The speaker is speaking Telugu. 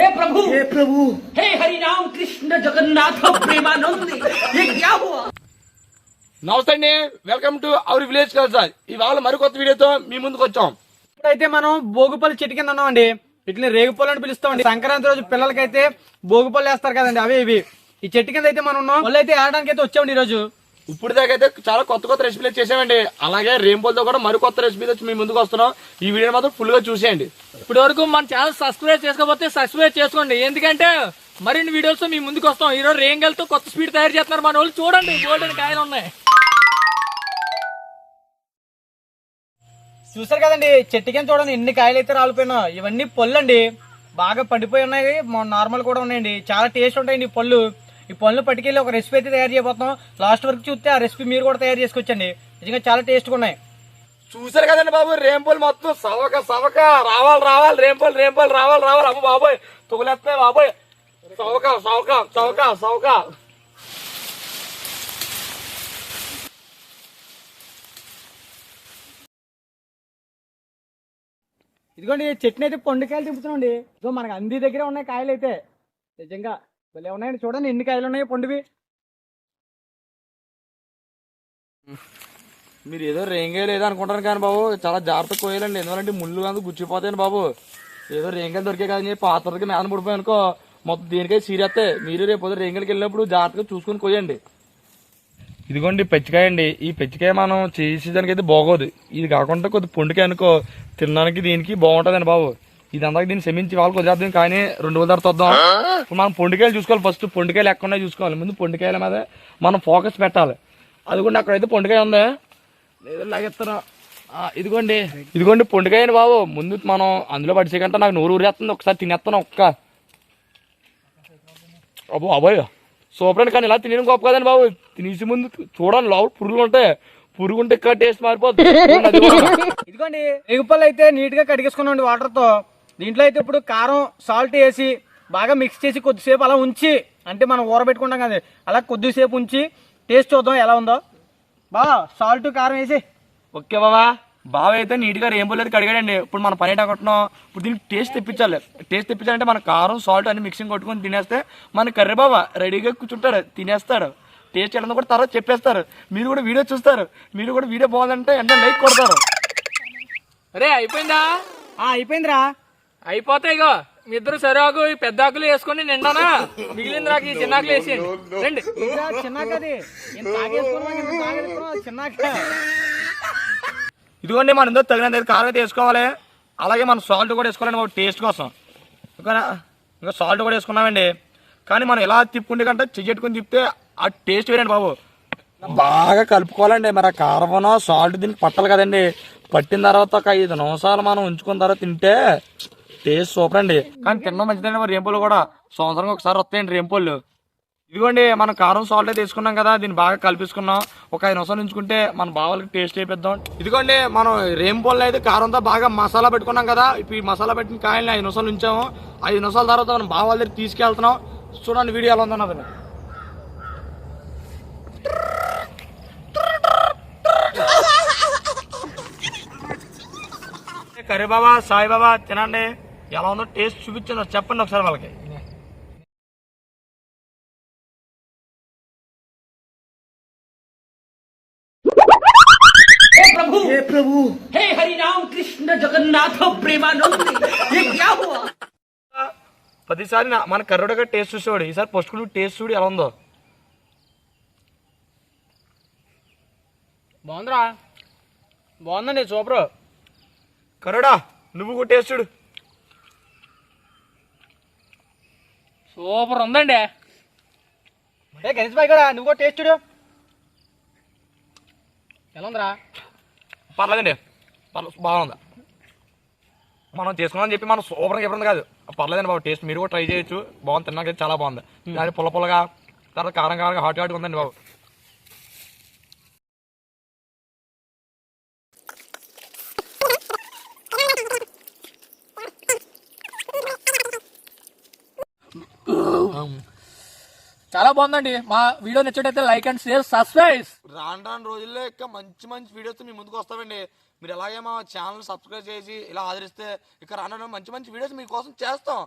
हे प्रभु हे प्रभु हे हरि राम कृष्ण जगन्नाथ प्रेमानंद ये क्या हुआ నమస్తే అండి welcome to our village culture ఇవాళ మరికొత్త వీడియోతో మీ ముందుకు వచ్చాం ఇప్పుడైతే మనం భోగిపల్లి చెట్టు కింద ఉన్నామండి ఇట్లా రేగుపల్లి అని పిలుస్తామండి సంక్రాంతి రోజు పిల్లలకైతే భోగిపల్లి వేస్తారు కదండి అవి ఇవి ఈ చెట్టు కింద అయితే మనం ఉన్నాం వాళ్ళు అయితే ఆడడానికి అయితే వచ్చామండి ఈ రోజు ఇప్పుడు దాకా అయితే చాలా కొత్త కొత్త రెసిపీలు చేసామండి. అలాగే రెయిన్బోల్తో కూడా మరి కొత్త రెసిపీలు వచ్చి మీ ముందుకు వస్తున్నాం. ఈ వీడియో మాత్రం ఫుల్గా చూసేయండి. ఇప్పటి వరకు మన ఛానల్ సబ్స్క్రైబ్ చేసుకోకపోతే సబ్స్క్రైబ్ చేసుకోండి. ఎందుకంటే మరిన్ని వీడియోస్ మీ ముందుకు వస్తాం. ఈ రోజు రేంగల్తో కొత్త స్పీడ్ తయారు చేస్తున్నారు మన వాళ్ళు. చూడండి గోల్డెన్ కాయలు ఉన్నాయి. చూసారు కదండి చెట్టు కింద చూడండి ఎన్ని కాయలు అయితే రాలిపోయినా. ఇవన్నీ పళ్ళు అండి. బాగా పండిపోయి ఉన్నాయి. నార్మల్ కూడా ఉన్నాయండి. చాలా టేస్ట్ ఉంటాయండి ఈ పళ్ళు. ఈ పళ్ళు పట్టుకెళ్ళి ఒక రెసిపీ అయితే తయారు చేయబోతున్నాం. లాస్ట్ వరకు చూస్తే ఆ రెసిపీ మీరు కూడా తయారు చేసుకోవచ్చండి నిజంగా చాలా టేస్ట్గా ఉన్నాయి. చూసారు కదండి బాబు రేంపోల్ మొత్తం. సవక సవక. రావాలి రావాలి రేంపోల్ రేంపోల్ రావాలి రావాలి. అమ్మ బాబోయ్ తుగులేస్తున్నాయి బాబోయ్. సవక సవక సవక సవక. ఇదిగోండి చెట్టుని అయితే పండుకాయలు తిప్పుతున్నాండి ఇదిగో మనకి అంది దగ్గర ఉన్నాయి కాయలు అయితే. నిజంగా భలే ఉన్నాయండి చూడండి ఎన్ని కాయలు ఉన్నాయి పండువి? మీరు ఏదో రేంగాయలు ఏదో అనుకుంటారు కానీ బాబు చాలా జాగ్రత్త కోయాలండి. ఎందుకంటే ముళ్ళు కాదు గుచ్చిపోతాయండి బాబు. ఏదో రేంగాయలు దొరికే కానీ పాత్రకి మేదన పడిపోయి అనుకో మొత్తం దేనికై సీరియస్తే మీరు రేపు పొద్దున రేంగాయలకి వెళ్ళినప్పుడు జాగ్రత్తగా చూసుకొని కోయండి. ఇదిగోండి పెచ్చికాయ అండి. ఈ పెచ్చికాయ మనం చేసేదానికి అయితే బాగోదు. ఇది కాకుండా కొద్ది పొండుకాయ అనుకో తినడానికి దీనికి బాగుంటుందండి బాబు. ఇదంతా దీన్ని క్షమించి వాళ్ళకి వదిలేద్దాం కానీ రెండు రోజుల తర్వాత వద్దాం. ఇప్పుడు మనం పొండుకాయలు చూసుకోవాలి. ఫస్ట్ పొండుకాయలు ఎక్కడ చూసుకోవాలి. ముందు పొండుకాయల మీద మనం ఫోకస్ పెట్టాలి. అది కూడా అక్కడైతే పొండుకాయ ఉంది? లేదో లాగేస్తారా ఆ, ఇదిగోండి. ఇదిగోండి పొండుకాయని బాబు. ముందు మనం అందులో పడిచేకంటే నాకు నూరు ఊరేస్తుంది. ఒకసారి తినేస్తాను ఒక్క. అబ్బో అబ్బాయి. సూపర్ అండి. కానీ ఇలా తినడం గొప్ప కదండి బాబు. తినేసి ముందు చూడండి లోపల పురుగులు ఉంటాయి. పురుగు ఉంటే ఇక్కడ టేస్ట్ కూడా. ఇదిగోండి. ఎగుపళ్ళు అయితే నీట్గా కడిగేసుకున్నాండి వాటర్తో దీంట్లో అయితే ఇప్పుడు కారం సాల్ట్ వేసి బాగా మిక్స్ చేసి కొద్దిసేపు అలా ఉంచి అంటే మనం ఊరబెట్టుకుంటాం కదా అలా కొద్దిసేపు ఉంచి టేస్ట్ చూద్దాం ఎలా ఉందో. బా సాల్ట్ కారం వేసి. ఓకే బాబా బావ అయితే నీట్గా రేంబోల్ అయితే కడిగాడండి. ఇప్పుడు మన పని కొట్టున్నాం ఇప్పుడు దీనికి టేస్ట్ తెప్పించాలి. టేస్ట్ తెప్పించాలంటే మన కారం సాల్ట్ అన్ని మిక్సింగ్ కొట్టుకొని తినేస్తే మన కర్రీ బాబా రెడీగా కూర్చుంటాడు తినేస్తాడు. టేస్ట్ ఎలా కూడా తర్వాత చెప్పేస్తారు. మీరు కూడా వీడియో చూస్తారు. మీరు కూడా వీడియో బాగుందంటే ఎంత లైక్ కొడతారు. అరే అయిపోయిందా? ఆ అయిపోయిందిరా. అయిపోతాయి ఇగో మీ ఇద్దరు సరాకు ఈ పెద్ద ఆకులు వేసుకొని నిండానా? మిగిలింది నాకు ఈ చిన్న ఆకులు వేసేయండి. రండి. చిన్నాకది ఇదిగోండి మనం ఇందులో తగినంత కారం అయితే వేసుకోవాలి. అలాగే మనం సాల్ట్ కూడా వేసుకోవాలండి బాబు టేస్ట్ కోసం. ఇంకా ఇంకా సాల్ట్ కూడా వేసుకున్నామండి. కానీ మనం ఎలా తిప్పుకుంటే కంటే చెయ్యట్టుకుని తిప్పితే ఆ టేస్ట్ వేరండి బాబు. బాగా కలుపుకోవాలండి. మరి ఆ కారం సాల్ట్ దీనికి పట్టాలి కదండి. పట్టిన తర్వాత ఒక ఐదు నిమిషాలు మనం ఉంచుకున్న తర్వాత తింటే టేస్ట్ సూపర్ అండి. కానీ తినడం మంచిదండి మరి రేంపులు కూడా సంవత్సరం ఒకసారి వస్తాయండి రేంపుళ్ళు ఇదిగోండి మనం కారం సాల్ట్ అయితే తీసుకున్నాం కదా దీన్ని బాగా కలిపేసుకున్నాం. ఒక ఐదు నిమిషాలు ఉంచుకుంటే మన బావలకి టేస్ట్ అయిపోద్దాం. ఇదిగోండి మనం రేంపోల్ అయితే కారంతో బాగా మసాలా పెట్టుకున్నాం కదా ఇప్పుడు ఈ మసాలా పెట్టిన కాయల్ని ఐదు నిమిషాలు ఉంచాము. ఐదు నిమిషాల తర్వాత మనం బావాల దగ్గర తీసుకెళ్తున్నాం. చూడండి వీడియో ఎలా ఉందన్నది కర్రీ బాబా సాయి బాబా తినండి. ఎలా ఉందో టేస్ట్ చూపించండి చెప్పండి ఒకసారి వాళ్ళకి हे प्रभु हे प्रभु हे हरि राम कृष्ण जगन्नाथ प्रेमानंद ये क्या हुआ ప్రతిసారి నా- మన కర్రోడగా టేస్ట్ చూసేవాడు ఈసారి పసుపుడు టేస్ట్ చూడు ఎలా ఉందో బాగుందిరా బాగుందండి సూపర్ కరోడా నువ్వు కూడా టేస్ట్ చూడు సూపర్ ఉందండి. ఏ గణేష్ బాయ్ కూడా నువ్వు కూడా టేస్ట్ చూడు. ఎలా ఉందిరా? పర్లేదండి. పర్లేదు బాగుంది. మనం చేసుకున్నాం చెప్పి మనం సూపర్గా చెప్పడం కాదు. పర్లేదండి బాబు టేస్ట్ మీరు కూడా ట్రై చేయొచ్చు. బాగుంది తిన్నాక చాలా బాగుంది. అది పుల్ల పుల్లగా తర్వాత కారం కారంగా హాట్ హాట్గా ఉందండి బాబు. చాలా బాగుందండి. మా వీడియో నచ్చినట్టయితే లైక్ అండ్ షేర్ సబ్స్క్రైబ్. రాను రాను రోజుల్లో ఇంకా మంచి మంచి వీడియోస్ మీ ముందుకు వస్తామండి. మీరు ఎలాగే మా ఛానల్ సబ్స్క్రైబ్ చేసి ఇలా ఆదరిస్తే ఇక రాను మంచి మంచి వీడియోస్ మీకోసం చేస్తాం.